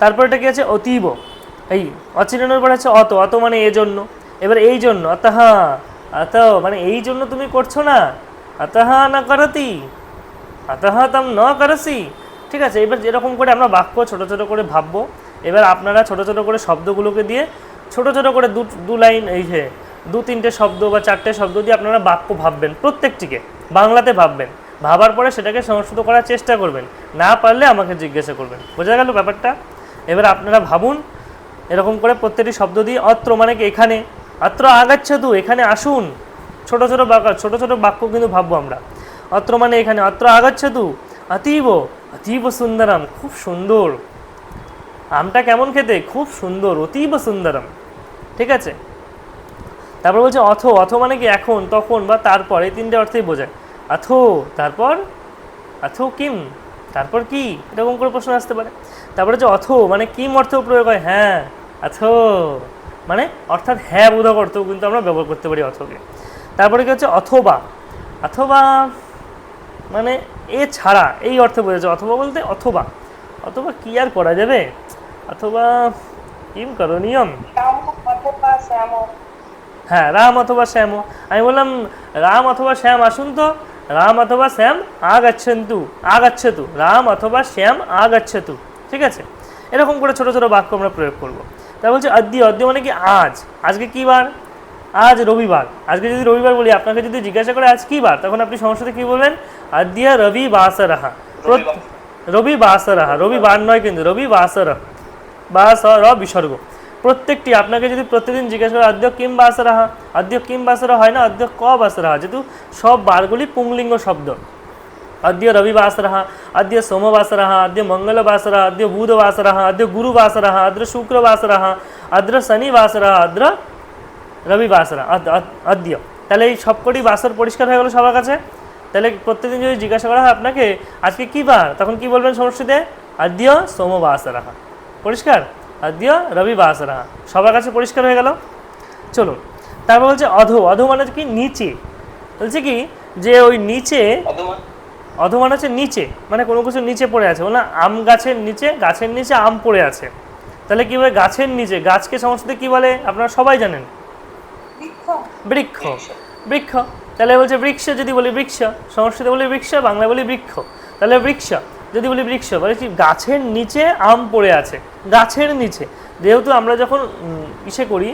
তারপর এটা কি আছে? অতীব। এই অচিরানোর পরে আছে অত অত মানে এই জন্য এবার এই জন্য, অতহ, অত মানে এই জন্য তুমি করছ না। অতহ না করতি, অতহ তম ন করসি। ঠিক আছে, এবার যেরকম করে আমরা বাক্য ছোট ছোট করে ভাববো, এবার আপনারা ছোট ছোট করে শব্দগুলোকে দিয়ে ছোট ছোট করে দু দু লাইন এই যে, দু তিনটে শব্দ বা চারটে শব্দ দিয়ে আপনারা বাক্য ভাববেন, প্রত্যেকটিকে বাংলাতে ভাববেন। ভাবার পরে সেটাকে সংস্কৃত করার চেষ্টা করবেন। না পারলে আমাকে জিজ্ঞাসা করবেন। বোঝা গেল ব্যাপারটা? এবার আপনারা ভাবুন, এরকম করে প্রত্যেকটি শব্দ দিয়ে অত্র মানে কি এখানে, অত্র আগাচ্ছতু, এখানে আসুন। ছোট ছোট বাক্য, ছোট ছোট বাক্য কিন্তু ভাববো আমরা। অত্র মানে এখানে অত্র আগাচ্ছতু, অতীব অতীব সুন্দরম, খুব সুন্দর। আমটা কেমন খেতে? খুব সুন্দর, অতীব সুন্দরম। ঠিক আছে? তারপর বলছে অথ অথ মানে কি এখন, তখন বা তারপর, এই তিনটে অর্থেই বোঝায়। অথ, তারপর, অথ কিম? তারপর কি? এরকম করে প্রশ্ন আসতে পারে। তারপরে হচ্ছে অথ মানে কিম অর্থ প্রয়োগ হয়? হ্যাঁ অথ। মানে অর্থাৎ হ্যাঁ বোধক অর্থ কিন্তু আমরা ব্যবহার করতে পারি অথকে। তারপরে কি হচ্ছে? অথবা। অথবা মানে এ ছাড়া এই অর্থে বোঝাচ্ছে অথবা বলতে অথবা। অথবা কি আর করা যাবে? অথবা কিম করণীয়ম? হ্যাঁ রাম অথবা শ্যাম। আমি বললাম রাম অথবা শ্যাম আসুন তো। রাম অথবা শ্যাম আগাচ্ছন্তু আগাচ্ছতু। রাম অথবা শ্যাম আগাচ্ছতু। ঠিক আছে? এরকম করে ছোট ছোট বাক্য আমরা প্রয়োগ করব। তা বলছে অদ্য অদ্য মানে কি আজ? আজকে কী বার? আজ রবিবার। আজকে যদি রবিবার বলি, আপনাকে যদি জিজ্ঞাসা করে আজ কী বার, তখন আপনি সমস্যাতে কী বলবেন? অদ্য রবি বাসরাহা। রবি বাসরাহা। রবিবার নয় কিন্তু, রবি বাসরাহ। বাস র বিসর্গ প্রত্যেকটি আপনাকে যদি প্রতিদিন জিজ্ঞেস করা অধ্যক্ষ কিম বাসরাহা? অধ্যক্ষ কিম বাসরা হয় না? অধ্যক্ষ ক বাসরাহা? যেহেতু সব বারগুলি পুংলিঙ্গ শব্দ। অদ্য গুরু বাস রাহা অদ্য শুক্র বাস রাহা অদ্য শনি বাস রাহা আদ্র রবি বাস রবিবাসরা আদ্য তাহলে এই সবকটি বাসর পরিষ্কার হয়ে গেলো সবার কাছে? তাহলে প্রত্যেকদিন যদি জিজ্ঞাসা করা হয় আপনাকে, আজকে কী বার? তখন কি বলবেন সংস্কৃতে আদ্য রাহা পরিষ্কার? আদ্য রবিবাসরা সবার কাছে পরিষ্কার হয়ে গেল। চলুন। তারপর বলছে অধো। অধো মানে কি? নিচে। বলছে কি? যে ওই নিচে অথবা অধমান হচ্ছে নিচে। মানে কোনো কিছু নিচে পড়ে আছে। বলে আম গাছের নিচে গাছের নিচে আম পড়ে আছে। তাহলে কি বলে গাছের নিচে? গাছকে সংস্কৃতে কি বলে? আপনারা সবাই জানেন। বৃক্ষ। বৃক্ষ। বৃক্ষ। তাহলে বলছে বৃক্ষ যদি বলি বৃক্ষ সংস্কৃতে বলি বৃক্ষ বাংলা বলি বৃক্ষ। তাহলে বৃক্ষ। যদি বলি বৃক্ষ বলে কি গাছের নিচে আম পড়ে আছে গাছের নিচে। যেহেতু আমরা যখন ইসে করি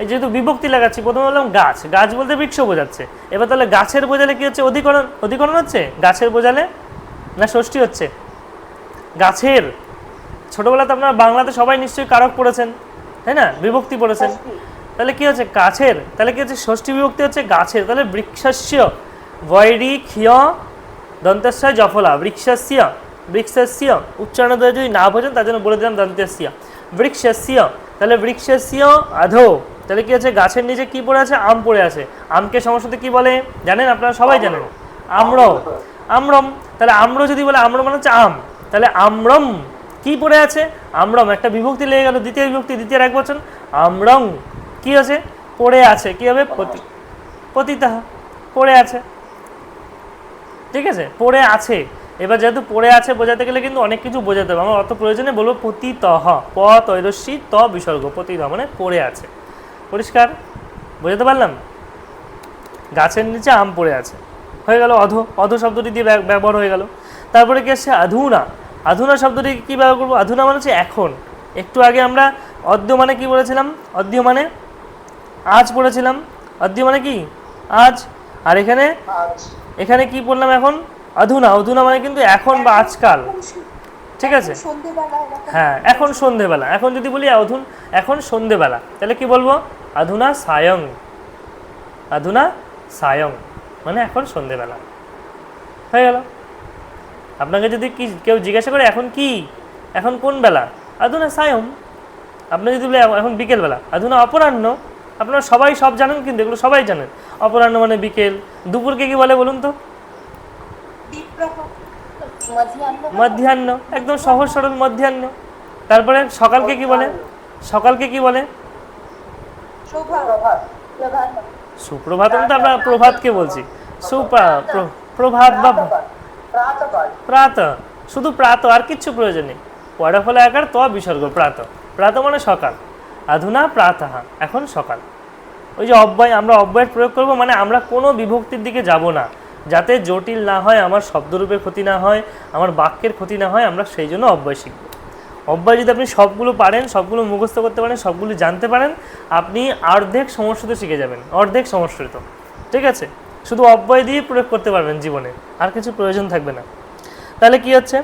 এই যেহেতু বিভক্তি লাগাচ্ছি প্রথমে বললাম গাছ গাছ বলতে বৃক্ষ বোঝাচ্ছে। এবার তাহলে গাছের বোঝালে কি হচ্ছে? অধিকরণ অধিকরণ হচ্ছে? গাছের বোঝালে না ষষ্ঠী হচ্ছে? গাছের ছোটবেলাতে আপনারা বাংলাতে সবাই নিশ্চয়ই কারক পড়েছেন তাই না? বিভক্তি পড়েছেন। তাহলে কি হচ্ছে? গাছের তাহলে কি হচ্ছে? ষষ্ঠী বিভক্তি হচ্ছে গাছের। তাহলে বৃক্ষস্য বৈরি ক্ষিয় দন্তস্য জফলা বৃক্ষস্য বৃক্ষস্য উচ্চারণ যদি না বোঝেন তার জন্য বলে দিলাম দন্তস্য বৃক্ষস্য তাহলে বৃক্ষস্য আধো তাহলে কি আছে? গাছের নিচে কি পড়ে আছে? আম পড়ে আছে। আমকে সমস্যাতে কি বলে? জানেন? আপনারা সবাই জানেন। আম্র। আম্রম। তাহলে আম্র যদি বলে আম্র মানে হচ্ছে আম। তাহলে আম্রম কি পড়ে আছে? আম্রম। একটা বিভক্তি লেগে গেল দ্বিতীয় বিভক্তি দ্বিতীয় এক বচন। আমরং কি আছে? পড়ে আছে। কি হবে? পতি পতিতাহ। পড়ে আছে। ঠিক আছে? পড়ে আছে। এবার যেহেতু পড়ে আছে বোঝাতে গেলে কিন্তু অনেক কিছু বোঝাতে হবে। আমার অত প্রয়োজনে বলব পতিতহ প তৈরস্বী ত বিসর্গ পতিতহ মানে পড়ে আছে। পরিষ্কার? বোঝাতে পারলাম? গাছের নিচে আম পড়ে আছে। হয়ে গেল অধ। অধ শব্দটি দিয়ে ব্যব- ব্যবহার হয়ে গেল। তারপরে কি আসছে আধুনা আধুনা শব্দটি কী ব্যবহার করব? আধুনা মানে হচ্ছে এখন। একটু আগে আমরা অদ্য মানে কি বলেছিলাম? অদ্য মানে আজ পড়েছিলাম অদ্য মানে কি? আজ। আর এখানে? আজ। এখানে কি পড়লাম এখন? অধুনা অধুনা মানে কিন্তু এখন বা আজকাল। ঠিক আছে? হ্যাঁ এখন সন্ধেবেলা এখন যদি বলি অধুন এখন সন্ধেবেলা তাহলে কি বলব? আধুনা সায়ং। আধুনা সায়ং। মানে এখন সন্ধেবেলা হয়ে গেল। আপনাকে যদি কি কেউ জিজ্ঞাসা করে এখন কি? এখন কোন বেলা? আধুনা সায়ং। আপনি যদি বলে এখন বিকেলবেলা। আধুনা অপরাহ্ন। আপনারা সবাই সব জানেন কিন্তু এগুলো সবাই জানেন। অপরাহ্ন মানে বিকেল। দুপুরকে কি বলে বলুন তো? মধ্যাহ্ন। একদম সহজ সরল মধ্যাহ্ন। তারপরে সকালকে কি বলে? সকালকে কি বলে? সুপ্রভাত। তো আমরা প্রভাতকে বলছি। সুপ্রা প্রভাত বা প্রাত। শুধু প্রাত আর কিচ্ছু প্রয়োজন নেই। পয়রা ফলে আকার ত বিসর্গ প্রাত। প্রাত মানে সকাল। আধুনা প্রাতঃ এখন সকাল। ওই যে অব্যয় আমরা অব্যয়ের প্রয়োগ করব মানে আমরা কোনো বিভক্তির দিকে যাব না। যাতে জটিল না হয়, আমার শব্দরূপের ক্ষতি না হয়, আমার বাক্যের ক্ষতি না হয়, আমরা সেই জন্য অব্যয় শিখব। অব্যয় যদি আপনি সবগুলো পারেন, সবগুলো মুখস্থ করতে পারেন, সবগুলো জানতে পারেন, আপনি অর্ধেক সমস্যিত শিখে যাবেন, অর্ধেক সমস্যিত। ঠিক আছে? শুধু অব্যয় দিয়ে প্রয়োগ করতে পারবেন জীবনে, আর কিছু প্রয়োজন থাকবে না। তাহলে কি হচ্ছে?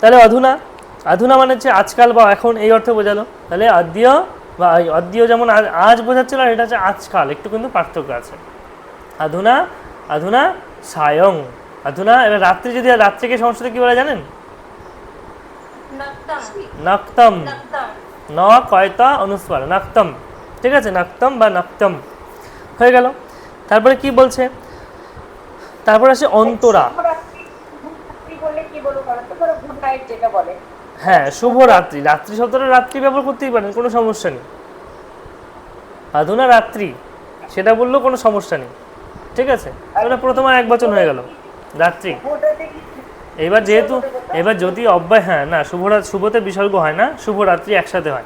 তাহলে অধুনা অধুনা মানে হচ্ছে আজকাল বা এখন এই অর্থে বোঝালো। তাহলে আদ্য বা অদ্য যেমন আজ- বোঝাচ্ছিল এটা হচ্ছে আজকাল, একটু কিন্তু পার্থক্য আছে। আধুনা আধুনা সায়ং। আধুনা এবার রাত্রি যদি রাত্রিকে সংস্কৃতে কি বলে জানেন? নক্তম। নক্তম। নক্তম। ন কয়তা অনুস্বার। নক্তম। ঠিক আছে নক্তম বা নক্তম। হয়ে গেল। তারপরে কি বলছে? তারপর আসে অন্তরা। হ্যাঁ শুভ রাত্রি। রাত্রি শব্দটা রাত্রি ব্যবহার করতেই পারেন কোনো সমস্যা নেই। আধুনা রাত্রি সেটা বললেও কোনো সমস্যা নেই। ঠিক আছে? তাহলে প্রথমে এক বচন হয়ে গেল। রাত্রি। এবার যেহেতু, এবার যদি অব্যয় হ্যাঁ না, শুভরা, শুভতে বিসর্গ হয় না, শুভরাত্রি একসাথে হয়।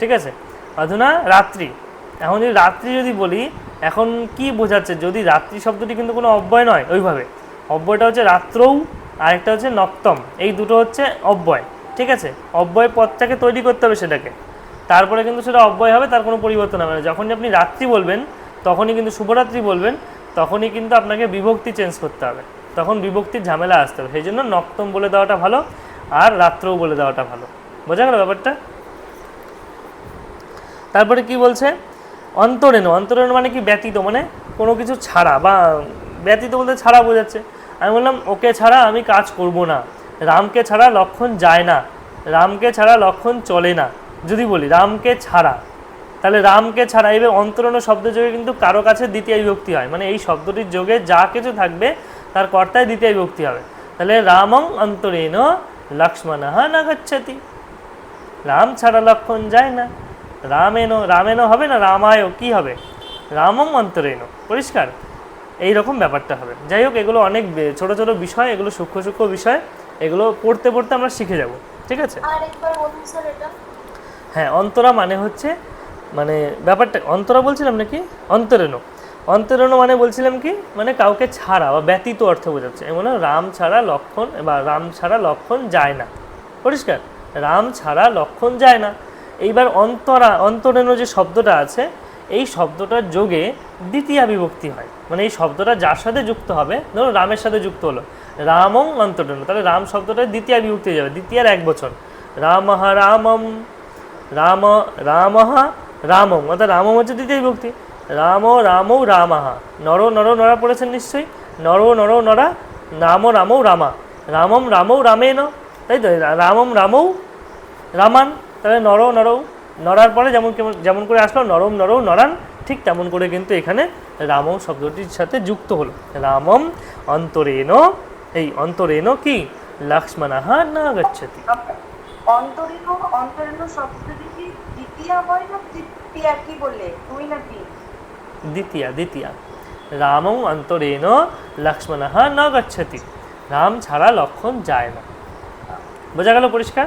ঠিক আছে? অধুনা, রাত্রি। এখন যদি রাত্রি যদি বলি, এখন কি বোঝাচ্ছে? যদি রাত্রি শব্দটি কিন্তু কোনো অব্যয় নয়, ওইভাবে। অব্যয়টা হচ্ছে রাত্রৌ, আরেকটা হচ্ছে নক্তম। এই দুটো হচ্ছে অব্যয়। ঠিক আছে? অব্যয় পথটাকে তৈরি করতে হবে সেটাকে। তারপরে কিন্তু সেটা অব্যয় হবে, তার কোনো পরিবর্তন হবে না। যখনই আপনি রাত্রি বলবেন, তখনই কিন্তু শুভরাত্রি বলবেন। তখনই কিন্তু আপনাকে বিভক্তি চেঞ্জ করতে হবে। তখন বিভক্তির ঝামেলা আসতে হবে। সেই জন্য নক্তম বলে দেওয়াটা ভালো আর রাত্রও বলে দেওয়াটা ভালো। বোঝা গেল ব্যাপারটা? তারপরে কি বলছে? অন্তরেণ। অন্তরেণ মানে কি ব্যতীত? মানে কোনো কিছু ছাড়া বা ব্যতীত বলতে ছাড়া বোঝাচ্ছে। আমি বললাম, ওকে ছাড়া আমি কাজ করব না। রামকে ছাড়া লক্ষণ যায় না। রামকে ছাড়া লক্ষণ চলে না। যদি বলি, রামকে ছাড়া। তাহলে রামকে ছাড়া এবার অন্তরণ শব্দ যোগে কিন্তু কারও কাছে দ্বিতীয় বিভক্তি হয়। মানে এই শব্দটির যোগে যা কিছু থাকবে তার কর্তায় দ্বিতীয় বিভক্তি হবে। তাহলে রামং অন্তরেণ লক্ষ্মণ না গচ্ছতি। রাম ছাড়া লক্ষণ যায় না। রামেনো রামেনো হবে না রামায় কি হবে? রামং অন্তরেণ। পরিষ্কার? এই রকম ব্যাপারটা হবে। যাই হোক এগুলো অনেক ছোট ছোট বিষয় এগুলো সূক্ষ্ম সূক্ষ্ম বিষয়। এগুলো পড়তে পড়তে আমরা শিখে যাব। ঠিক আছে? হ্যাঁ অন্তরা মানে হচ্ছে মানে ব্যাপারটা, অন্তরা বলছিলাম নাকি? অন্তরেণ। অন্তরেণ মানে বলছিলাম কি? মানে কাউকে ছাড়া বা ব্যতীত অর্থ বোঝাচ্ছে। এমন রাম ছাড়া লক্ষণ বা রাম ছাড়া লক্ষণ যায় না। পরিষ্কার? রাম ছাড়া লক্ষণ যায় না। এইবার অন্তরা, অন্তরেণ যে শব্দটা আছে, এই শব্দটার যোগে দ্বিতীয় বিভক্তি হয়। মানে এই শব্দটা যার সাথে যুক্ত হবে, ধরুন রামের সাথে যুক্ত হলো। রামং অন্তরেণ। তাহলে রাম শব্দটা দ্বিতীয় বিভক্তি যাবে, দ্বিতীয়ার এক বছর রামহা রামম, রাম রাম রামম, অর্থাৎ রামম হচ্ছে দ্বিতীয় বিভক্তি। রাম রামৌ রামাহা। নর নর, নরা পড়েছেন নিশ্চয়ই। নর নর, নরা, রাম, রামৌ, রামা। রামম, রামৌ, রামেন। তাই তো? রামম, রামৌ, রামান। তাহলে নর, নরৌ, নরার পরে যেমন যেমন করে আসলো, নরম, নরৌ, নরান, ঠিক তেমন করে কিন্তু এখানে রামম শব্দটির সাথে যুক্ত হলো। রামম অন্তরেণ, এই অন্তরেণ কি? লক্ষ্মণাহা না গচ্ছতি শব্দটি দ্বিতীয় হয় না তৃতীয়া? কি বললে? দুই না তিন? দ্বিতীয়া দ্বিতীয়া। রামং অন্তরেণ লক্ষ্মণ ন গচ্ছতি। রাম ছাড়া লক্ষণ যায় না। বোঝা গেল পরিষ্কার?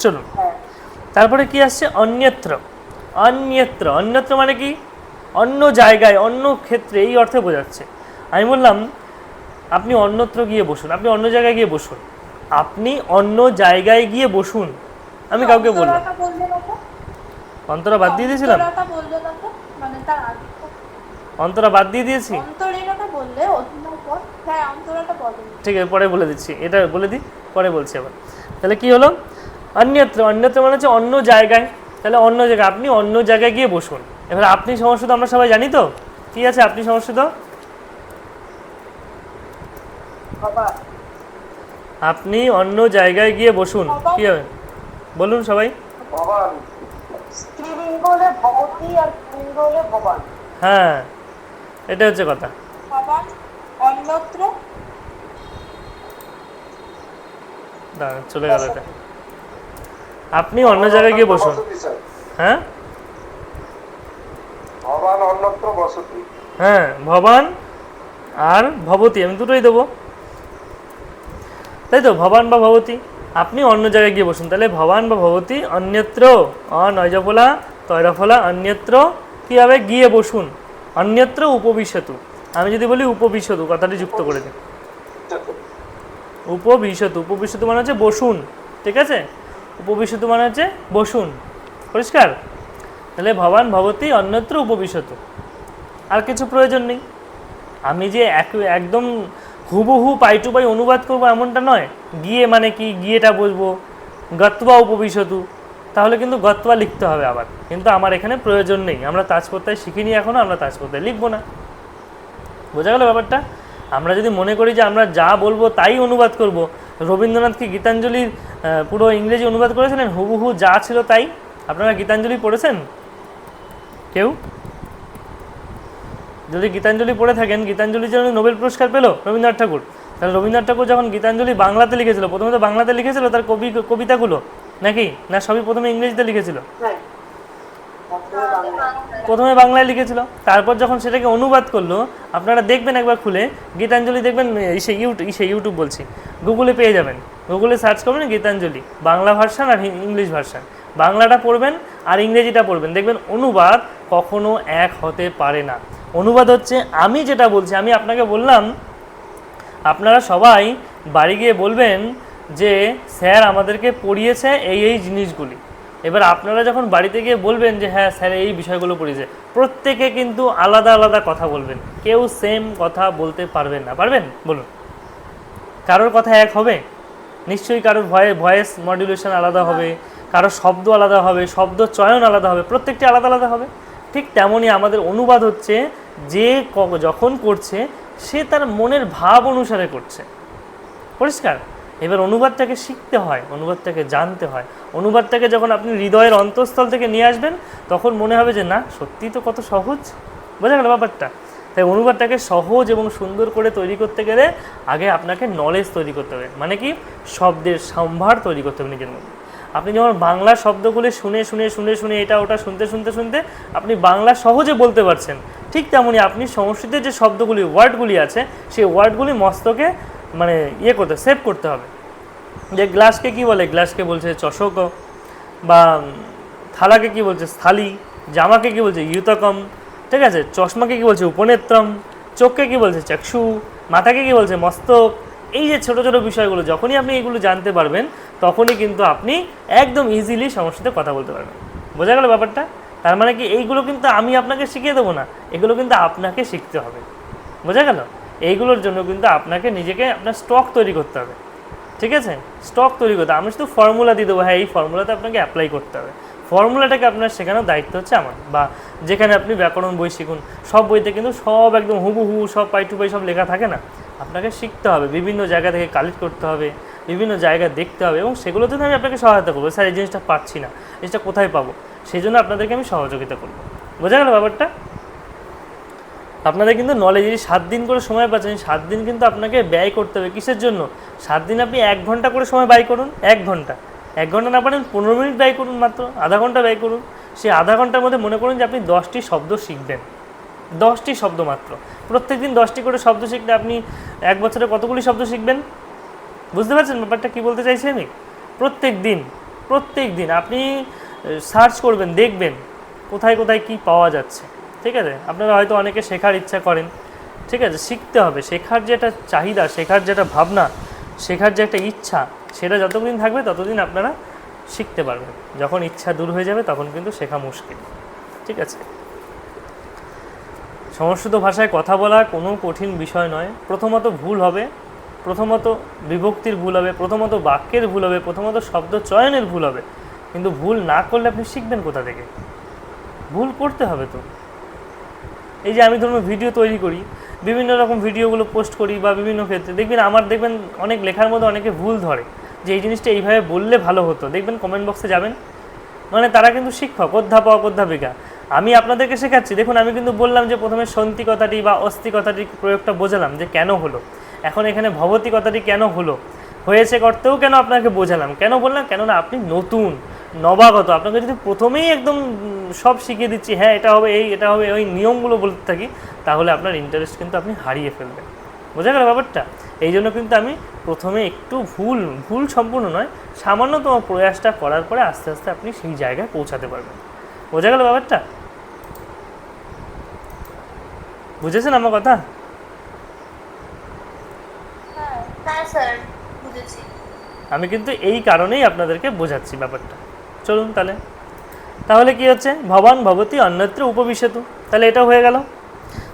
চলুন। হ্যাঁ। তারপরে কি আসছে? অন্যত্র। অন্যত্র। অন্যত্র মানে কি? অন্য জায়গায় অন্য ক্ষেত্রে এই অর্থে বোঝাচ্ছে। আমি বললাম আপনি অন্যত্র গিয়ে বসুন। আপনি অন্য জায়গায় গিয়ে বসুন। আপনি অন্য জায়গায় গিয়ে বসুন। আমি কাউকে বললাম অন্তরা বাদ দিয়ে দিয়েছিলাম? মানে অন্তরা বাদ দিয়ে দিয়েছি? হ্যাঁ বলেনি ঠিক আছে পরে বলে দিচ্ছি। এটা বলে দিই পরে বলছি আবার। তাহলে কি হলো? অন্যত্র অন্যত্র মানে হচ্ছে অন্য জায়গায়। তাহলে অন্য জায়গায় আপনি অন্য জায়গায় গিয়ে বসুন। এবার আপনি সমস্যা তো আমরা সবাই জানি তো? কি আছে আপনি সমস্যা তো? আপনি অন্য জায়গায় গিয়ে বসুন। কি হবে? বলুন সবাই। স্ত্রীলিঙ্গ হলে আর হলে হ্যাঁ এটা হচ্ছে কথা। ভবান অন্যত্র। দাঁড়ান, চলে গেল এটা। আপনি অন্য জায়গায় গিয়ে বসুন। হ্যাঁ? ভবান অন্যত্র বসতি। হ্যাঁ ভবান আর ভবতী আমি দুটোই দেবো। তাই তো ভবান বা ভবতী। আপনি অন্য জায়গায় গিয়ে বসুন। তাহলে ভবান বা ভবতী, অন্যত্র অনয়জফলা তৈরফলা, অন্যত্র কী হবে গিয়ে বসুন? অন্যত্র উপবিশতু। আমি যদি বলি উপবিশতু, কথাটি যুক্ত করে দিই উপবিশতু উপবিশতু মানে হচ্ছে বসুন, ঠিক আছে? উপবিশতু মানে হচ্ছে বসুন, পরিষ্কার? তাহলে ভবান, ভবতী, অন্যত্র, উপবিশতু। আর কিছু প্রয়োজন নেই। আমি যে এক, একদম হুবহু পাই টু পাই অনুবাদ করব এমনটা নয়। গিয়ে মানে কি, গিয়েটা বলব গত্বা উপবিশতু। তাহলে কিন্তু গত্বা লিখতে হবে আবার। কিন্তু আমার এখানে প্রয়োজন নেই। আমরা তাজপত্তায় শিখিনি এখনও আমরা তাজপত্তায় লিখব না। বোঝা গেল ব্যাপারটা? আমরা যদি মনে করি যে আমরা যা বলব তাই অনুবাদ করব, রবীন্দ্রনাথ কি গীতাঞ্জলির পুরো ইংরেজি অনুবাদ করেছিলেন? হুবহু যা ছিল তাই। আপনারা গীতাঞ্জলি পড়েছেন? কেউ? যদি গীতাঞ্জলি পড়ে থাকেন গীতাঞ্জলি যেন নোবেল পুরস্কার পেল রবীন্দ্রনাথ ঠাকুর। তাহলে রবীন্দ্রনাথ ঠাকুর যখন গীতাঞ্জলি বাংলাতে লিখেছিল প্রথমে তো বাংলাতে লিখেছিল তার কবি কবিতাগুলো নাকি? না সবই প্রথমে ইংরেজিতে লিখেছিল? হ্যাঁ। প্রথমে বাংলায় লিখেছিল। তারপর যখন সেটাকে অনুবাদ করল আপনারা দেখবেন একবার খুলে গীতাঞ্জলি দেখবেন ইসে ইউটিউব ইসে ইউটিউব বলছি গুগলে পেয়ে যাবেন। গুগলে সার্চ করবেন গীতাঞ্জলি বাংলা ভার্সান আর ইংলিশ ভার্সান। বাংলাটা পড়বেন আর ইংরেজিটা পড়বেন। দেখবেন অনুবাদ কখনো এক হতে পারে না। অনুবাদ হচ্ছে, আমি যেটা বলছি, আমি আপনাকে বললাম, আপনারা সবাই বাড়ি গিয়ে বলবেন যে, স্যার, আমাদেরকে পড়িয়েছে এই এই জিনিসগুলি। এবার আপনারা যখন বাড়িতে গিয়ে বলবেন যে হ্যাঁ স্যার, এই বিষয়গুলো পড়িয়েছে, প্রত্যেকে কিন্তু আলাদা আলাদা কথা বলবেন। কেউ সেম কথা বলতে পারবেন না। পারবেন? বলুন। কারোর কথা এক হবে? নিশ্চয়ই কারোর ভয়ে ভয়েস মডুলেশন আলাদা হবে কারোর শব্দ আলাদা হবে, শব্দ চয়ন আলাদা হবে, প্রত্যেকটি আলাদা আলাদা হবে। ঠিক তেমনই আমাদের অনুবাদ হচ্ছে যে যখন করছে, সে তার মনের ভাব অনুসারে করছে। পরিষ্কার? এবার অনুবাদটাকে শিখতে হয়, অনুবাদটাকে জানতে হয়। অনুবাদটাকে যখন আপনি হৃদয়ের অন্তঃস্থল থেকে নিয়ে আসবেন, তখন মনে হবে যে, না, সত্যিই তো কত সহজ। বোঝা গেল ব্যাপারটা? তাই অনুবাদটাকে সহজ এবং সুন্দর করে তৈরি করতে গেলে আগে আপনাকে নলেজ তৈরি করতে হবে। মানে কি? শব্দের সম্ভার তৈরি করতে হবে নিজের মধ্যে। আপনি যেমন বাংলা শব্দগুলি শুনে শুনে শুনে শুনে, এটা, ওটা, শুনতে শুনতে শুনতে আপনি বাংলা সহজে বলতে পারছেন ঠিক তেমনই আপনি সংস্কৃতের যে শব্দগুলি, ওয়ার্ডগুলি আছে, সেই ওয়ার্ডগুলি মস্তকে মানে ইয়ে করতে, সেভ করতে হবে। যে গ্লাসকে কি বলে? গ্লাসকে বলছে চষক বা থালাকে কি বলছে? স্থালি। জামাকে কি বলছে? ইউতকম। ঠিক আছে? চশমাকে কি বলছে? উপনেত্রম। চোখকে কি বলছে? চক্ষু। মাথাকে কি বলছে? মস্তক। এই যে ছোট ছোট বিষয়গুলো, যখনই আপনি এগুলো জানতে পারবেন, তখনই কিন্তু আপনি একদম ইজিলি সমস্যাতে কথা বলতে পারবেন। বোঝা গেল ব্যাপারটা? তার মানে কি এইগুলো কিন্তু আমি আপনাকে শিখিয়ে দেবো না, এগুলো কিন্তু আপনাকে শিখতে হবে। বোঝা গেল? এইগুলোর জন্য কিন্তু আপনাকে নিজেকে আপনার স্টক তৈরি করতে হবে। ঠিক আছে? স্টক তৈরি করতে। আমি শুধু ফর্মুলা দিয়ে দেবো হ্যাঁ এই ফর্মুলাতে আপনাকে অ্যাপ্লাই করতে হবে। ফর্মুলাটাকে আপনার শেখানোর দায়িত্ব হচ্ছে আমার। বা যেখানে আপনি ব্যাকরণ বই শিখুন, সব বইতে কিন্তু সব একদম হুবহু সব পাই টু পাই সব লেখা থাকে না। আপনাকে শিখতে হবে, বিভিন্ন জায়গা থেকে কালেক্ট করতে হবে, বিভিন্ন জায়গা দেখতে হবে এবং সেগুলোতে আমি আপনাকে সহায়তা করব। স্যার, এই জিনিসটা পাচ্ছি না। জিনিসটা কোথায় পাবো? সেই জন্য আপনাদেরকে আমি সহযোগিতা করব। বোঝা গেল ব্যাপারটা? আপনাদের কিন্তু নলেজ এই সাত দিন করে সময় পাচ্ছেন সাত দিন কিন্তু আপনাকে ব্যয় করতে হবে। কিসের জন্য? সাত দিন আপনি এক ঘণ্টা করে সময় ব্যয় করুন, এক ঘণ্টা। এক ঘণ্টা না পারেন, পনেরো মিনিট ব্যয় করুন মাত্র, আধা ঘণ্টা ব্যয় করুন। সেই আধা ঘণ্টার মধ্যে মনে করুন যে আপনি দশটি শব্দ শিখবেন। দশটি শব্দ মাত্র। প্রত্যেক দিন দশটি করে শব্দ শিখলে আপনি এক বছরে কতগুলি শব্দ শিখবেন? বুঝতে পারছেন ব্যাপারটা কী বলতে চাইছি আমি? প্রত্যেক দিন প্রত্যেক দিন আপনি সার্চ করবেন, দেখবেন কোথায় কোথায় কি পাওয়া যাচ্ছে। ঠিক আছে? আপনারা হয়তো অনেকে শেখার ইচ্ছা করেন। ঠিক আছে? শিখতে হবে। শেখার যে একটা চাহিদা, শেখার যে একটা ভাবনা, শেখার যে একটা ইচ্ছা, সেটা যতদিন থাকবে ততদিন আপনারা শিখতে পারবেন। যখন ইচ্ছা দূর হয়ে যাবে তখন কিন্তু শেখা মুশকিল। ঠিক আছে? সংস্কৃত ভাষায় কথা বলা কোনো কঠিন বিষয় নয়। প্রথমত ভুল হবে। প্রথমত বিভক্তির ভুল হবে। প্রথমত বাক্যের ভুল হবে। প্রথমত শব্দ চয়নের ভুল হবে। কিন্তু ভুল না করলে আপনি শিখবেন কোথা থেকে? ভুল করতে হবে তো। এই যে আমি ধরুন ভিডিও তৈরি করি, বিভিন্ন রকম ভিডিওগুলো পোস্ট করি বা বিভিন্ন ক্ষেত্রে, দেখবেন আমার, দেখবেন অনেক লেখার মধ্যে অনেকে ভুল ধরে যে এই জিনিসটা এইভাবে বললে ভালো হতো। দেখবেন কমেন্ট বক্সে যাবেন মানে তারা কিন্তু শিক্ষক, অধ্যাপক, অধ্যাপিকা। আমি আপনাদেরকে শেখাচ্ছি, দেখুন আমি কিন্তু বললাম যে প্রথমে সন্তি কথাটি বা অস্থি কথাটির প্রয়োগটা বোঝালাম যে কেন হলো। এখন এখানে ভবতী কথাটি কেন হলো? হয়েছে করতেও কেন আপনাকে বোঝালাম? কেন বললাম? কেননা আপনি নতুন। নবাগত। আপনাকে যদি প্রথমেই একদম সব শিখিয়ে দিচ্ছি হ্যাঁ এটা হবে এই এটা হবে ওই নিয়মগুলো বলতে থাকি তাহলে আপনার ইন্টারেস্ট কিন্তু আপনি হারিয়ে ফেলবেন। বোঝা গেল ব্যাপারটা? এই জন্য কিন্তু আমি প্রথমে একটু ভুল ভুল সম্পূর্ণ নয় সামান্যতম প্রয়াসটা করার পরে আস্তে আস্তে আপনি সেই জায়গায় পৌঁছাতে পারবেন। বোঝা গেল ব্যাপারটা? বুঝেছেন আমার কথা? হ্যাঁ হ্যাঁ আমি কিন্তু এই কারণেই আপনাদেরকে বোঝাচ্ছি ব্যাপারটা। চলুন তাহলে। তাহলে কি হচ্ছে? ভবান ভবতী অন্যত্র উপবিশেতু। তাহলে এটা হয়ে গেল।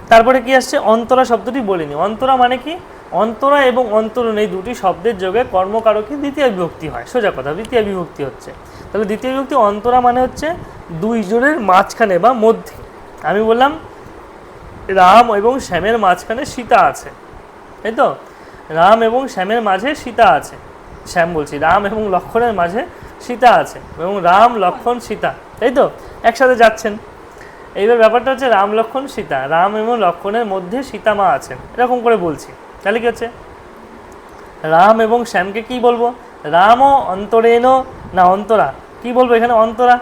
তারপরে কি আসছে? অন্তরা শব্দটি বলিনি। অন্তরা মানে কি? অন্তরা এবং অন্তরণ এই দুটি শব্দের যোগে কর্মকারকে দ্বিতীয় বিভক্তি হয়। সোজা কথা, দ্বিতীয় বিভক্তি হচ্ছে। তাহলে দ্বিতীয় বিভক্তি অন্তরা মানে হচ্ছে দুই দুইজনের মাঝখানে বা মধ্যে। আমি বললাম, রাম এবং শ্যামের মাঝখানে সীতা আছে। তাই তো? রাম এবং শ্যামের মাঝে সীতা আছে। শ্যাম বলছি, রাম এবং লক্ষণের মাঝে সীতা আছে এবং রাম, লক্ষণ, সীতা, তাই তো? একসাথে যাচ্ছেন। এইবার ব্যাপারটা হচ্ছে রাম, লক্ষণ, সীতা। রাম এবং লক্ষণের মধ্যে সীতা মা আছেন। এরকম করে বলছি। তাহলে কি হচ্ছে? রাম এবং শ্যামকে কি বলব? রাম ও অন্তরেণ না অন্তরা? কি বলব এখানে অন্তরা?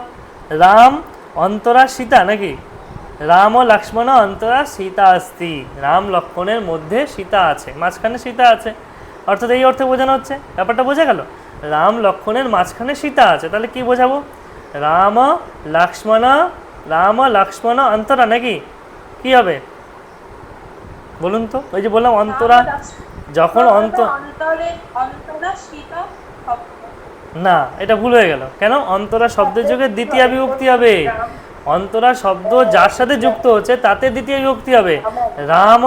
রাম, অন্তরা, সীতা নাকি? রাম ও লক্ষ্মণ অন্তরা, সীতা আস্তি রাম, লক্ষণের মধ্যে সীতা আছে। মাঝখানে সীতা আছে। অর্থাৎ এই অর্থে বোঝানো হচ্ছে। ব্যাপারটা বোঝা গেল? রাম লক্ষণের মাঝখানে সীতা আছে তাহলে কি বোঝাবো? রাম লক্ষ্মণ রাম লক্ষ্মণ অন্তরা নাকি? কি হবে? বলুন তো ওই যে বললাম অন্তরা যখন অন্ত না এটা ভুল হয়ে গেল। কেন? অন্তরা শব্দের যুগে দ্বিতীয় বিভক্তি হবে। অন্তরা শব্দ যার সাথে যুক্ত হচ্ছে তাতে দ্বিতীয় বিভক্তি হবে। রাম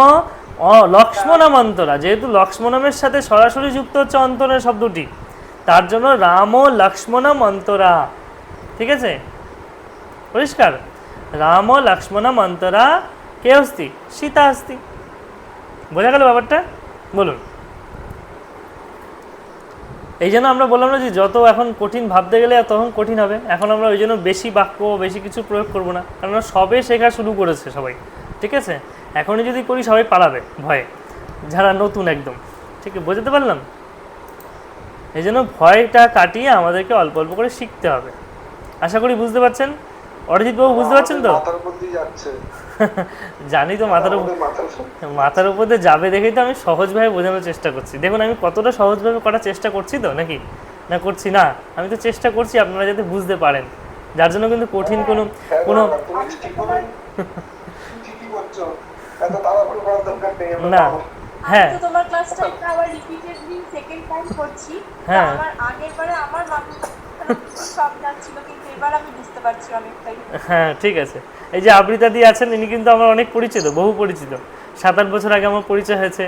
লক্ষ্মণম অন্তরা যেহেতু লক্ষ্মণমের সাথে সরাসরি যুক্ত হচ্ছে অন্তরের শব্দটি। তার জন্য রাম ও অন্তরা ঠিক আছে? পরিষ্কার? রাম ও লক্ষ্মণম অন্তরা কে অস্তি? সীতা অস্তি। বোঝা গেল ব্যাপারটা? বলুন। এই জন্য আমরা বললাম না যে যত এখন কঠিন ভাবতে গেলে তখন কঠিন হবে। এখন আমরা ওই জন্য বেশি বাক্য, বেশি কিছু প্রয়োগ করব না। কারণ সবে শেখা শুরু করেছে সবাই। ঠিক আছে? এখনই যদি করি সবাই পালাবে, ভয়ে। যারা নতুন একদম। ঠিক, বোঝাতে পারলাম? এই জন্য ভয়টা কাটিয়ে আমাদেরকে অল্প অল্প করে শিখতে হবে। আশা করি বুঝতে পারছেন? অরিজিৎ বাবু বুঝতে পারছেন তো? জানি তো মাথার উপর মাথার উপর- দিয়ে যাবে দেখেই তো আমি সহজভাবে বোঝানোর চেষ্টা করছি। দেখুন আমি কতটা সহজভাবে করার চেষ্টা করছি তো নাকি? না করছি না। আমি তো চেষ্টা করছি আপনারা যাতে বুঝতে পারেন। যার জন্য কিন্তু কঠিন কোনো হ্যাঁ, কোনো নেই, আমরা না। হ্যাঁ। তো তোমার ক্লাসটা এটা আবার রিপিটেডলি সেকেন্ড টাইম করছি। হ্যাঁ। আমার আগের বারে আমার মাথা সব যাচ্ছিল কিন্তু এবার আমি বুঝতে পারছি অনেকটাই। হ্যাঁ ঠিক আছে। এই যে আবৃতা দিয়ে আছেন ইনি কিন্তু আমার অনেক পরিচিত বহু পরিচিত। সাত আট বছর আগে আমার পরিচয় হয়েছে।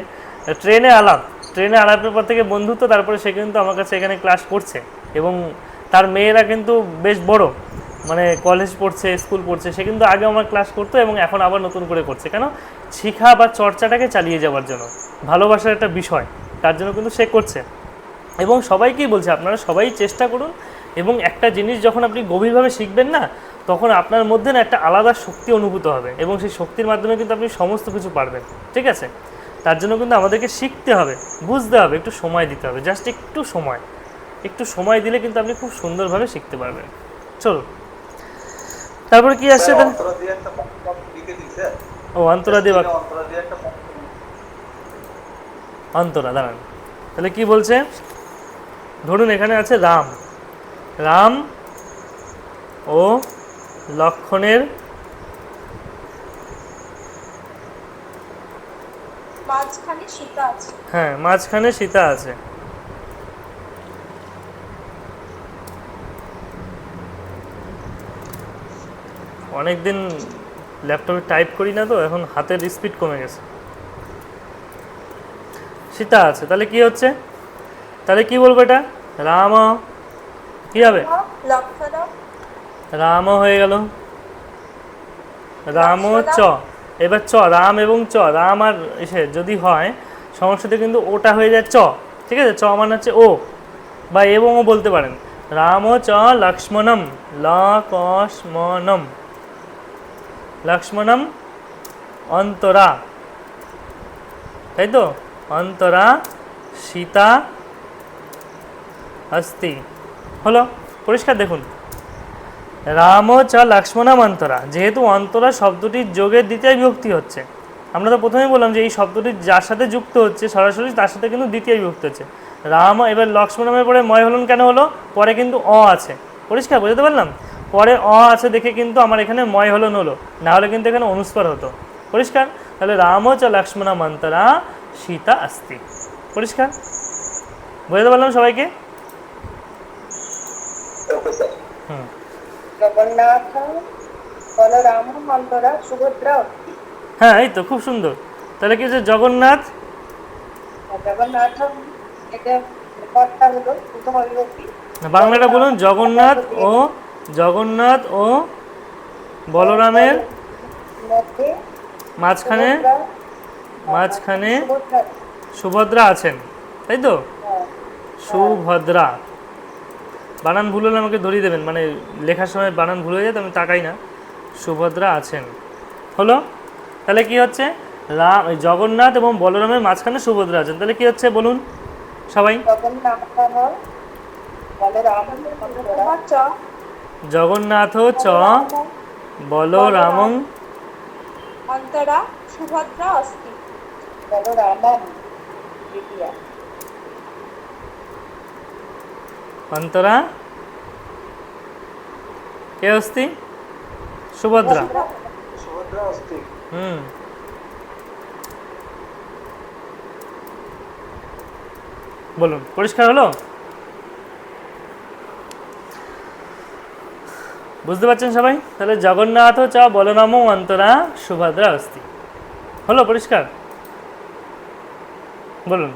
ট্রেনে আলাপ ট্রেনে আলাপের পর থেকে বন্ধুত্ব তারপরে সে কিন্তু আমার কাছে এখানে ক্লাস করছে। এবং তার মেয়েরা কিন্তু বেশ বড়। মানে কলেজ পড়ছে স্কুল পড়ছে, সে কিন্তু আগে আমার ক্লাস করতো এবং এখন আবার নতুন করে করছে। কেন? শিখা বা চর্চাটাকে চালিয়ে যাওয়ার জন্য। ভালোবাসার একটা বিষয়, তার জন্য কিন্তু সে করছে। এবং সবাইকেই বলছে, আপনারা সবাই চেষ্টা করুন এবং একটা জিনিস যখন আপনি গভীরভাবে শিখবেন না, তখন আপনার মধ্যে না একটা আলাদা শক্তি অনুভূত হবে এবং সেই শক্তির মাধ্যমে কিন্তু আপনি সমস্ত কিছু পারবেন। ঠিক আছে? তার জন্য কিন্তু আমাদেরকে শিখতে হবে, বুঝতে হবে, একটু সময় দিতে হবে জাস্ট একটু সময়। একটু সময় দিলে কিন্তু আপনি খুব সুন্দরভাবে শিখতে পারবেন। চলুন। তারপরে কি আসছে। ও অন্তরা দিয়ে অন্তরা দাঁড়ান। তাহলে কি বলছে? ধরুন এখানে আছে রাম। রাম ও লক্ষণের হ্যাঁ মাঝখানে সীতা আছে। অনেকদিন ল্যাপটপে টাইপ করি না তো এখন হাতের স্পিড কমে গেছে। সীতা আছে তাহলে কি হচ্ছে? তাহলে কি বলব এটা? রাম কি হবে? রাম হয়ে গেল। রাম ও চ এবার চ রাম এবং চ রাম আর এসে যদি হয় সমস্যাতে কিন্তু ওটা হয়ে যায় চ ঠিক আছে? চ মানে হচ্ছে ও বা এবং ও বলতে পারেন। রাম চ লক্ষ্মণম ল কষ্মনম লক্ষ্মণম অন্তরা। তাই তো অন্তরা সীতা অস্তি। হলো, পরিষ্কার দেখুন। রাম চ লক্ষ্মণম অন্তরা। যেহেতু অন্তরা শব্দটির যোগের দ্বিতীয় বিভক্তি হচ্ছে। আমরা তো প্রথমেই বললাম যে এই শব্দটি যার সাথে যুক্ত হচ্ছে, সরাসরি তার সাথে কিন্তু দ্বিতীয় বিভক্ত হচ্ছে। রাম এবার লক্ষ্মণমের পরে ময় হলন কেন হলো? পরে কিন্তু অ আছে। পরিষ্কার, বুঝতে পারলাম? পরে অ আছে দেখে কিন্তু আমার এখানে ময় হলো না হলে কিন্তু এখানে অনুস্বার হতো। পরিষ্কার? তাহলে রাম চ লক্ষ্মণা মন্তরা সীতা আস্তি পরিষ্কার? বুঝতে পারলাম সবাইকে? হুম। হ্যাঁ এই তো খুব সুন্দর। তাহলে কি হচ্ছে জগন্নাথ? বাংলাটা বলুন জগন্নাথ ও জগন্নাথ ও বলরামের মাঝখানে মাঝখানে সুভদ্রা। সুভদ্রা আছেন তাই তো? হ্যাঁ, সুভদ্রা। বানান ভুল হলে আমাকে ধরিয়ে দেবেন মানে লেখার সময় বানান ভুল হয়ে যায় তো আমি তাকাই না। সুভদ্রা আছেন। হলো? তাহলে কি হচ্ছে? রাম জগন্নাথ এবং বলরামের মাঝখানে সুভদ্রা আছেন। তাহলে কি হচ্ছে বলুন সবাই? জগন্নাথ চ বলরামং। অন্তরা সুভদ্রা অস্তি। বলরামম দ্বিতীয়া। অন্তরা? কে অস্তি? সুভদ্রা। সুভদ্রা অস্তি। হুম। বলুন পরিষ্কার হলো? বুঝতে পারছেন সবাই? তাহলে জগন্নাথ চ বলরাম অন্তরা সুভদ্রা অস্তি। হলো পরিষ্কার? বলুন।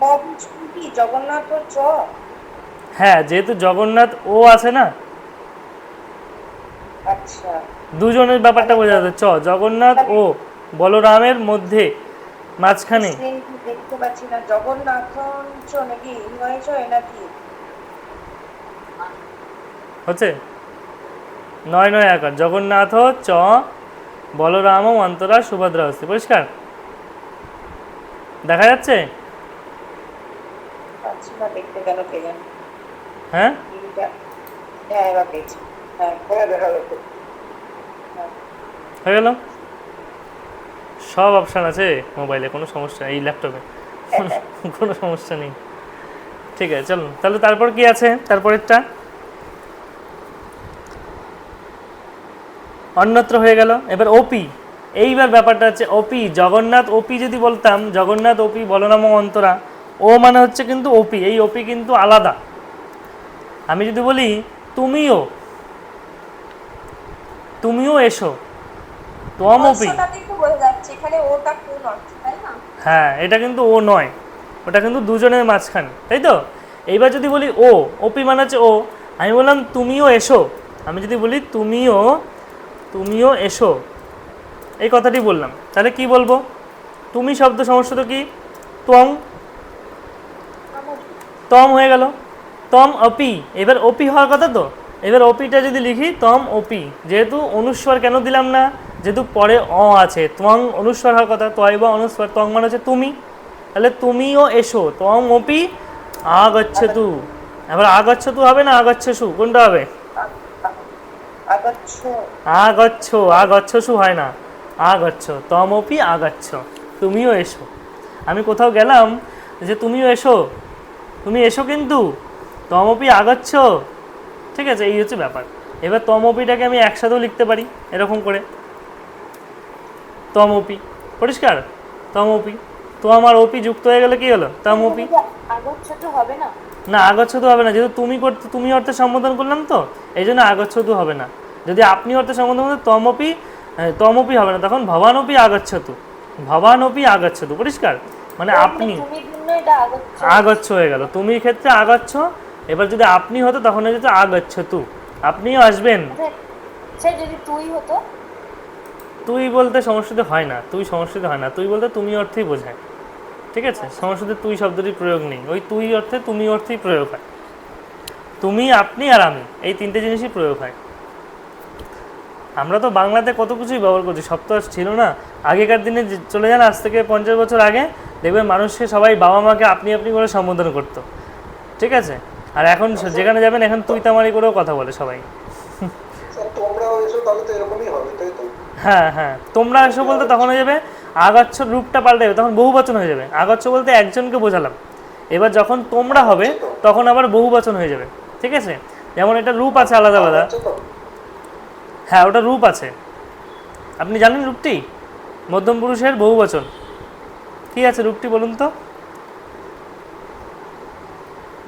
জগন্নাথ চ। হ্যাঁ যেহেতু জগন্নাথ ও আছে না? আচ্ছা। দুজনের ব্যাপারটা বোঝা যাচ্ছে। চ জগন্নাথ ও বলরামের মধ্যে মাঝখানে। দেখতে পাচ্ছি না? জগন্নাথ চ নাকি নয় চ নাকি? হচ্ছে? নয় নয় আকার জগন্নাথ চ বলরাম অন্তরা সুভদ্রা অস্তি পরিষ্কার? দেখা যাচ্ছে? জানে। হ্যাঁ? হ্যাঁ হ্যাঁ হ্যাঁ দেখা যাচ্ছে। হয়ে। গেল? সব অপশান আছে মোবাইলে কোনো সমস্যা এই ল্যাপটপে। কোনো সমস্যা নেই। ঠিক আছে চলুন। তাহলে তারপর কি আছে? তারপরেরটা? অন্যত্র হয়ে গেল। এবার ওপি এইবার ব্যাপারটা হচ্ছে ওপি জগন্নাথ ওপি যদি বলতাম জগন্নাথ ওপি বলরাম ও অন্তরা ও মানে হচ্ছে কিন্তু ওপি এই ওপি কিন্তু আলাদা। আমি যদি বলি তুমিও তুমিও এসো। তোম ওপি হ্যাঁ এটা কিন্তু ও নয়। ওটা কিন্তু দুজনের মাঝখানে তাই তো? এইবার যদি বলি ও ওপি মানে হচ্ছে ও আমি বললাম তুমিও এসো। আমি যদি বলি তুমিও তুমিও এসো। এই কথাটি বললাম। তাহলে কি বলব? তুমি শব্দ সমস্যা তো কি? ত্বং তম হয়ে গেল। তম অপি। এবার অপি হওয়ার কথা তো? এবার অপিটা যদি লিখি, তম অপি। যেহেতু অনুস্বর কেন দিলাম না? যেহেতু পরে অ আছে। ত্বং অনুস্বর হওয়ার কথা। তয় বা অনুস্বর। ত্বং মানে হচ্ছে তুমি। তাহলে তুমিও এসো। তম অপি। আগচ্ছে তু এবার আগচ্ছে তু হবে না আগচ্ছে সু কোনটা হবে? আগচ্ছ। আগচ্ছ আগচ্ছ সু হয় না। আগচ্ছ তমপি আগচ্ছ। তুমিও এসো। আমি কোথাও গেলাম যে তুমিও এসো। তুমি এসো কিন্তু। তমপি আগচ্ছ। ঠিক আছে এই হচ্ছে ব্যাপার। এবার তমপিটাকে আমি একসাথেও লিখতে পারি এরকম করে। তমপি। পরিষ্কার? তমপি। তো আমার ওপি যুক্ত হয়ে গেলে কি হলো? তমপি। আগচ্ছ তো হবে না? না আগচ্ছতু হবে না। যেহেতু তুমি করতে তুমি অর্থে সম্বোধন করলাম তো এই জন্য আগচ্ছতু হবে না। যদি আপনি অর্থে সম্বোধন করতে তমপি তমপি হবে না। তখন ভবানপি আগচ্ছতু ভবানপি আগচ্ছতু পরিষ্কার? মানে আপনি আগচ্ছ। হয়ে গেল। তুমি ক্ষেত্রে আগচ্ছ এবার যদি আপনি হতো তখন হয়ে যেত আগচ্ছতু আপনিও আসবেন। যদি তুই হতো? তুই বলতে সমস্যাতে হয় না। তুই সমস্যাতে হয় না। তুই বলতে তুমি অর্থেই বোঝায়। ঠিক আছে? সমস্যাতে তুই শব্দটির প্রয়োগ নেই। ওই তুই অর্থে তুমি অর্থেই প্রয়োগ হয়। তুমি আপনি আর আমি এই তিনটে জিনিসই প্রয়োগ হয়। আমরা তো বাংলাতে কত কিছুই ব্যবহার করছি সব তো আর ছিল না। আগেকার দিনে যে- চলে যান আজ থেকে পঞ্চাশ বছর আগে দেখবেন মানুষকে সবাই বাবা মাকে আপনি আপনি করে সম্বোধন করতো। ঠিক আছে? আর এখন যেখানে যাবেন এখন তুই তামারি করেও কথা বলে সবাই। হ্যাঁ হ্যাঁ। তোমরা এসো বলতে তখন হয়ে যাবে আগাচ্ছ রূপটা পাল্টে যাবে তখন বহু বচন হয়ে যাবে। আগাচ্ছ বলতে একজনকে বোঝালাম। এবার যখন তোমরা হবে, তখন আবার বহু বচন হয়ে যাবে। ঠিক আছে? যেমন এটা রূপ আছে আলাদা আলাদা। হ্যাঁ ওটা রূপ আছে। আপনি জানেন রূপটি? মধ্যম পুরুষের বহু বচন। আছে রূপটি বলুন তো?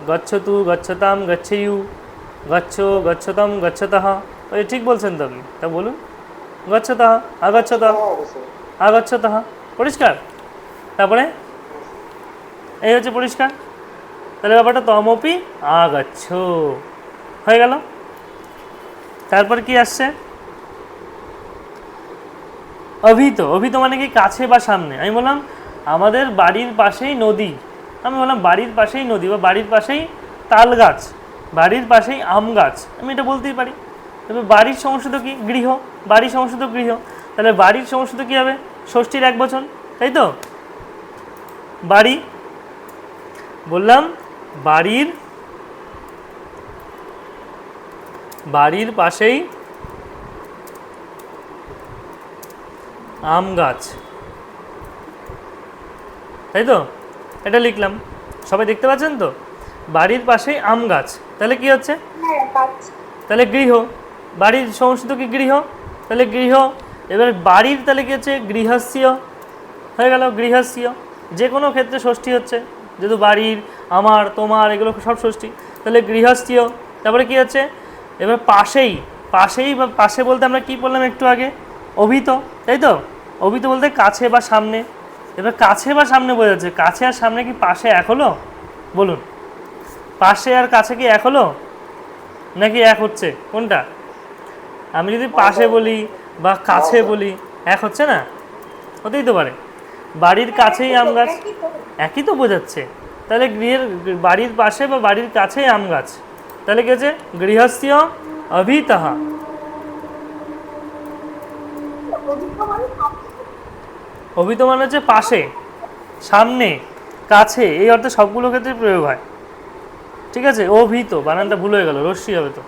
গচ্ছতু গচ্ছতাম গচ্ছেয়ু। গচ্ছ গচ্ছতম গচ্ছতঃ ওই ঠিক বলছেন তো আপনি। তা বলুন। গচ্ছতঃ আগচ্ছতঃ হ্যাঁ। আগচ্ছতঃ পরিষ্কার? তারপরে? এই হচ্ছে পরিষ্কার। তাহলে ব্যাপারটা তমপি আগচ্ছ। হয়ে গেল। তারপর কি আসছে? অভিত। অভিত মানে কি কাছে বা সামনে? আমি বললাম, আমাদের বাড়ির পাশেই নদী। আমি বললাম, বাড়ির পাশেই নদী বা বাড়ির পাশেই তাল গাছ, বাড়ির পাশেই আম গাছ। আমি এটা বলতেই পারি। তবে বাড়ির সংস্কৃত কি? গৃহ। বাড়ির সংস্কৃত গৃহ। তাহলে বাড়ির সংস্কৃত কি হবে? ষষ্ঠীর এক বছর তাই তো? বাড়ি? বললাম বাড়ির বাড়ির পাশেই আম গাছ। তাই তো? এটা লিখলাম। সবাই দেখতে পাচ্ছেন তো? বাড়ির পাশেই আম গাছ। তাহলে কি হচ্ছে? হ্যাঁ তাহলে গৃহ। বাড়ির সংস্কৃত কি গৃহ? তাহলে গৃহ এবার বাড়ির তাহলে কি হচ্ছে? গৃহস্য হয়ে গেল গৃহস্য যে কোনো ক্ষেত্রে ষষ্ঠী হচ্ছে। যেহেতু বাড়ির আমার তোমার এগুলো সব ষষ্ঠী। তাহলে গৃহস্থ তারপরে কি হচ্ছে? এবার পাশেই পাশেই বা পাশে বলতে আমরা কি বললাম একটু আগে? অভিত। তাই তো? অভিত বলতে কাছে বা সামনে। এবার কাছে বা সামনে বোঝা যাচ্ছে। কাছে আর সামনে কি পাশে এক হলো? বলুন। পাশে আর কাছে কি এক হলো? নাকি এক হচ্ছে? কোনটা? আমি যদি পাশে। বলি বা কাছে বলি এক হচ্ছে না? হতেই তো পারে। বাড়ির কাছেই আম গাছ। একই তো। বোঝাচ্ছে। তাহলে গৃহের বাড়ির পাশে বা বাড়ির কাছেই আম গাছ। তাহলে কি হচ্ছে? গৃহস্থ অভিতহ। অভিজ্ঞ মানে। অভিত মানে হচ্ছে পাশে সামনে কাছে। এই অর্থে সবগুলো ক্ষেত্রে প্রয়োগ হয়। ঠিক আছে? অভিত বানানটা ভুল হয়ে গেল রশ্মি হবে তো।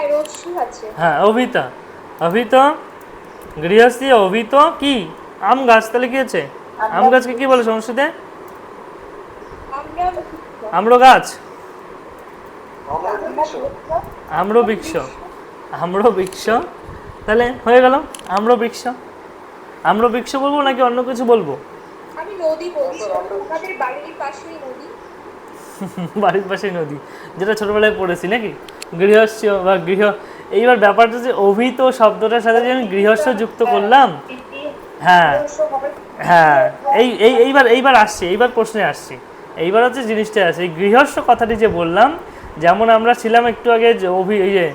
হ্যাঁ আছে হ্যাঁ অভিতা। অভিত? গৃহস্থী অভিত কি? আম গাছ তাহলে কি হচ্ছে আম গাছকে কি বলে সংস্কৃতে আমরা গাছ? আমরা বৃক্ষ। আম্র বৃক্ষ। তাহলে হয়ে গেল। আম্র বৃক্ষ। আম্র বৃক্ষ বলব নাকি অন্য কিছু বলব? বাড়ির পাশেই নদী যেটা ছোটবেলায় পড়েছি নাকি? গৃহস্থ বা গৃহ, এইবার ব্যাপারটা যে অভিত শব্দটার সাথে যে আমি গৃহস্থ যুক্ত করলাম হ্যাঁ হ্যাঁ এই এই, এইবার এইবার আসছি, এইবার প্রশ্নে আসছি। এইবার হচ্ছে জিনিসটা আছে, এই গৃহস্থ কথাটি যে বললাম, যেমন আমরা ছিলাম একটু আগে অভি, এই যে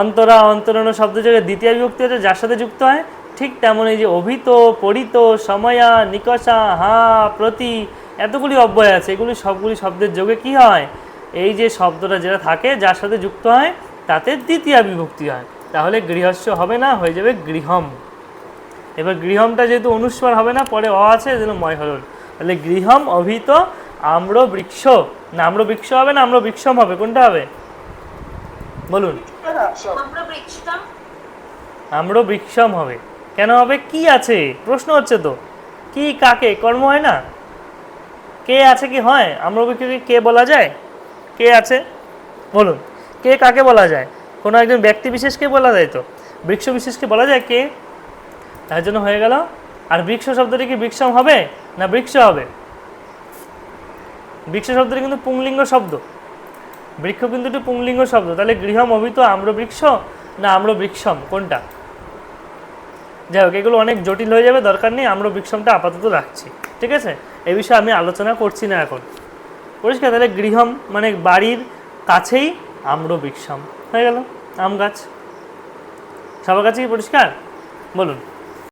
অন্তরা, অন্তরণ শব্দ জায়গায় দ্বিতীয় বিভক্তি হচ্ছে যার সাথে যুক্ত হয়, ঠিক তেমন এই যে অভিত পরিত, সময়া, নিকষা, হা, প্রতি, এতগুলি অব্যয় আছে, এগুলি সবগুলি শব্দের যোগে কি হয়? এই যে শব্দটা যেটা থাকে যার সাথে যুক্ত হয় তাতে দ্বিতীয় বিভক্তি হয়। তাহলে গৃহস্থ হবে না হয়ে যাবে গৃহম। এবার গৃহমটা যেহেতু অনুস্বার হবে না পরে অ আছে যেন ময় হল। তাহলে গৃহম অভিত আম্র বৃক্ষ না আম্র বৃক্ষ হবে না আম্র বৃক্ষম হবে কোনটা হবে? বলুন। আম্র বৃক্ষম হবে। কেন হবে? কি আছে? প্রশ্ন হচ্ছে তো। কি কাকে? কর্ম হয় না? কে আছে কি হয়? আম্র বৃক্ষকে কে বলা যায়? কে আছে? বলুন। কে কাকে বলা যায়? কোনো একজন ব্যক্তি বিশেষকে বলা যায় তো? বৃক্ষ বিশেষকে বলা যায় কে? তার জন্য হয়ে গেল। আর বৃক্ষ শব্দটি কি বৃক্ষম হবে না বৃক্ষ হবে? বৃক্ষ শব্দটি কিন্তু পুংলিঙ্গ শব্দ। বৃক্ষ কিন্তু একটি পুংলিঙ্গ শব্দ। তাহলে গৃহম অভিত আম্র বৃক্ষ না আম্র বৃক্ষম কোনটা? যাই হোক, এগুলো অনেক জটিল হয়ে যাবে, দরকার নেই। আম্র বৃক্ষমটা আপাতত রাখছি। ঠিক আছে? এই বিষয়ে আমি আলোচনা করছি না এখন। পরিষ্কার, তাহলে গৃহম মানে বাড়ির কাছেই আম্র বৃক্ষম হয়ে গেল, আম গাছ। সবার কাছে কি পরিষ্কার? বলুন।